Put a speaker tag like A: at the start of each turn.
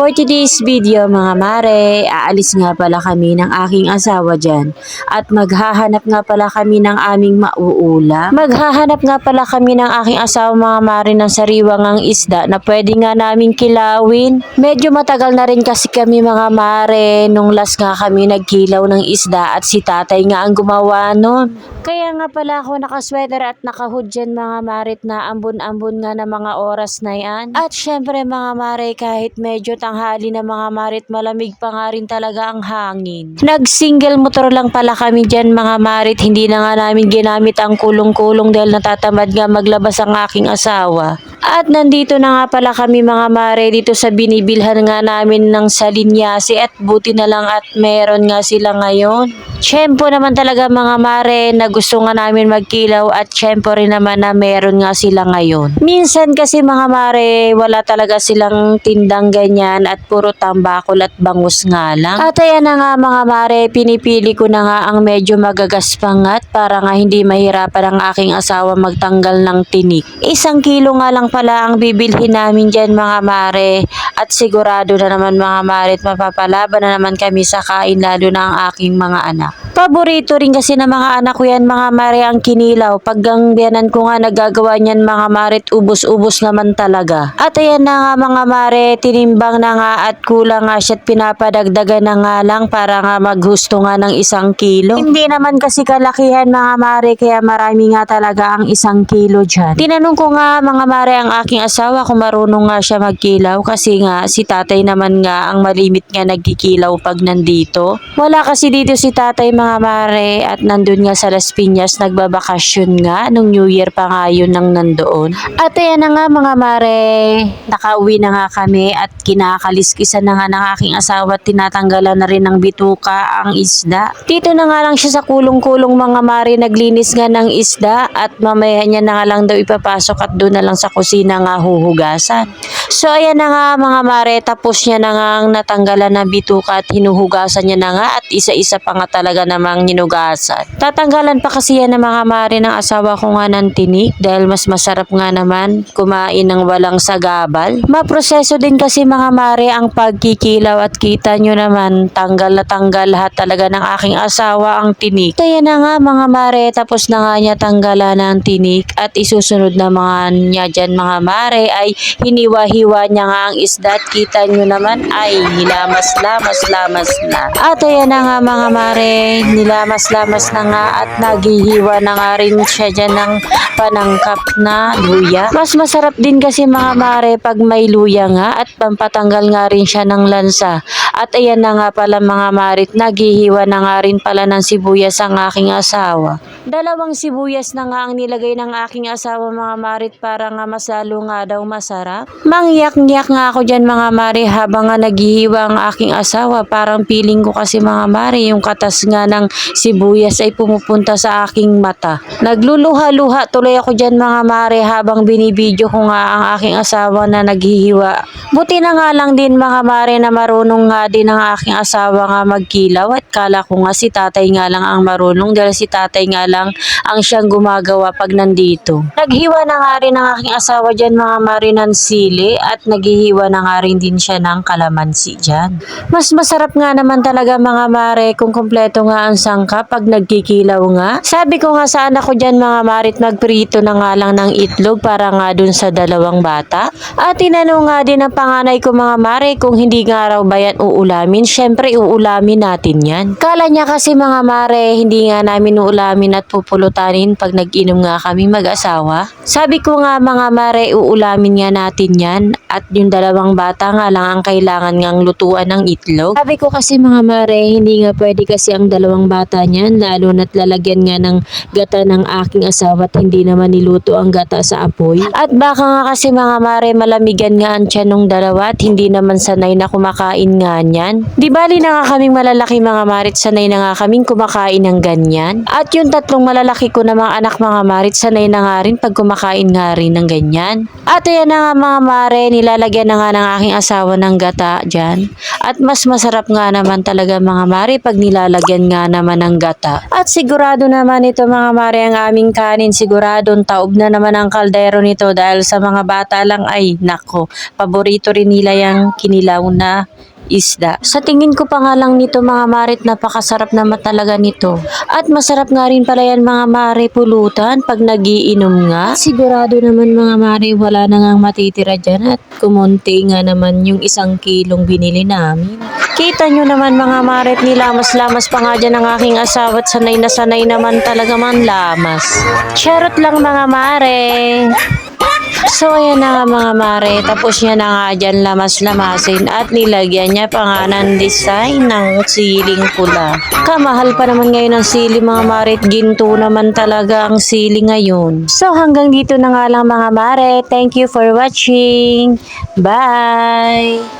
A: For today's video mga mare, aalis nga pala kami ng aking asawa dyan at maghahanap nga pala kami ng aming mauula. Maghahanap nga pala kami ng aking asawa mga mare ng sariwang ang isda na pwede nga naming kilawin. Medyo matagal na rin kasi kami mga mare nung last nga kami nagkilaw ng isda at si tatay nga ang gumawa nun. Kaya nga pala ako nakasweater at nakahood dyan mga marit na ambon-ambon nga na mga oras na yan. At syempre mga mare kahit medyo tanghali na mga marit malamig pa nga rin talaga ang hangin. Nag-single motor lang pala kami dyan mga marit hindi na nga namin ginamit ang kulong-kulong dahil natatamad nga maglabas ang aking asawa. At nandito na nga pala kami mga mare dito sa binibilhan nga namin ng salinyasi at buti na lang at meron nga sila ngayon. Tiyempo naman talaga mga mare na gusto nga namin magkilaw at tiyempo rin naman na meron nga sila ngayon. Minsan kasi mga mare wala talaga silang tindang ganyan at puro tambakol at bangus nga lang. At ayan na nga mga mare pinipili ko na nga ang medyo magagaspangat para nga hindi mahirapan ang aking asawa magtanggal ng tinik. Isang kilo nga lang pala ang bibilhin namin dyan mga mare at sigurado na naman mga mare at mapapalaban na naman kami sa kain lalo na ang aking mga anak. Paborito rin kasi ng mga anak ko yan mga mare ang kinilaw. Pag ang biyanan ko nga nagagawa niyan mga mare at ubos-ubos naman talaga. At ayan na nga mga mare, tinimbang na nga at kulang nga siya at pinapadagdagan na nga lang para nga maghusto nga ng isang kilo. Hindi naman kasi kalakihan mga mare kaya marami nga talaga ang isang kilo dyan. Tinanong ko nga mga mare ang aking asawa kung marunong nga siya magkilaw kasi nga si tatay naman nga ang malimit nga nagkikilaw pag nandito. Wala kasi dito si tatay mga mare at nandun nga sa Las Piñas nagbabakasyon nga nung New Year pa nga yun nang nandoon. At ayan na nga mga mare, nakauwi na nga kami at kinakaliskisan na nga ng aking asawa at tinatanggalan na rin ng bituka ang isda. Dito na nga lang siya sa kulong-kulong mga mare naglinis nga ng isda at mamaya niya na nga lang daw ipapasok at doon na lang sa kusina nga huhugasan. So ayan na nga mga mare, tapos niya na nga ang natanggalan ng bituka at hinuhugasan niya na nga at isa-isa pa nga talaga namang hinugasan. Tatanggalan pa kasi yan ng mga mare ng asawa ko nga ng tinik dahil mas masarap nga naman kumain ng walang sagabal. Maproseso din kasi mga mare ang pagkikilaw at kita nyo naman tanggal na tanggal lahat talaga ng aking asawa ang tinik. Kaya na nga mga mare, tapos na nga niya tanggalan ng tinik at isusunod na mga niya dyan mga mare ay hiniwa-hiwa niya nga ang isda at kita nyo naman ay nilamas-lamas-lamas na. At ayan na nga mga mare, nilamas-lamas na nga at naghihiwa na nga rin siya dyan ng panangkap na luya. Mas masarap din kasi mga mare pag may luya nga at pampatanggal nga rin siya ng lansa. At ayan na nga pala mga marit, naghihiwa na nga rin pala ng sibuyas ang aking asawa. Dalawang sibuyas na nga ang nilagay ng aking asawa mga marit para nga mas lalo nga daw masarap. Mangyak-ngyak nga ako dyan mga mari habang nga naghihiwa ang aking asawa. Parang feeling ko kasi mga mari yung katas nga ng sibuyas ay pumupunta sa aking mata. Nagluluha-luha tuloy ako dyan mga mari habang binibidyo ko nga ang aking asawa na naghihiwa. Buti na nga lang din mga mari na marunong nga din ang aking asawa nga magkilaw at kala ko nga si tatay nga lang ang marunong dahil si tatay nga lang ang siyang gumagawa pag nandito. Naghiwa na nga rin ang aking asawa dyan mga mari ng sili at naghihiwa na nga rin din siya ng kalamansi dyan. Mas masarap nga naman talaga mga mare kung kompleto nga ang sangka pag nagkikilaw nga. Sabi ko nga sa anak ko dyan mga marit magprito na nga lang ng itlog para nga dun sa dalawang bata. At tinanong nga din ang panganay ko mga mare kung hindi nga raw ba yan uulamin. Syempre uulamin natin yan. Kala niya kasi mga mare hindi nga namin uulamin at pupulutanin pag nag-inom nga kami mag-asawa. Sabi ko nga mga mare uulamin nga natin yan at yung dalawang bata nga lang ang kailangan ngang lutuan ng itlog. Sabi ko kasi mga mare hindi nga pwede kasi ang dalawang bata niyan lalo na't lalagyan nga ng gata ng aking asawa at hindi naman niluto ang gata sa apoy. At baka nga kasi mga mare malamigan nga ang tiyan nung dalawa at hindi naman sanay na kumakain nga niyan. Di bali na nga kaming malalaki mga marit sanay na nga kaming kumakain ng ganyan. At yung tatlong malalaki ko na mga anak mga marit sanay na nga rin pag kumakain nga rin ng ganyan. At ayan na nga mga mare nilalagyan na nga ng aking asawa ng gata dyan. At mas masarap nga naman talaga mga mare pag nilalagyan nga naman ng gata. At sigurado naman ito mga mare ang aming kanin. Siguradong taob na naman ang kaldero nito dahil sa mga bata lang ay nako. Paborito rin nila yung kinilaw na isda. Sa tingin ko pa nga lang nito mga marit, napakasarap naman talaga nito. At masarap nga rin pala yan mga mare pulutan pag nagiinom nga. Sigurado naman mga mare, wala na nga matitira dyan at kumunti nga naman yung isang kilong binili namin. Kita nyo naman mga maret, nilamas-lamas pa nga dyan ang aking asawa at sanay na sanay naman talaga man lamas. Charot lang mga mare. So, ayan na nga mga mare. Tapos niya na nga dyan lamas-lamasin at nilagyan niya pa nga ng design ng siling pula. Kamahal pa naman ngayon ang sili mga mare at ginto naman talaga ang sili ngayon. So, hanggang dito na nga lang mga mare. Thank you for watching. Bye!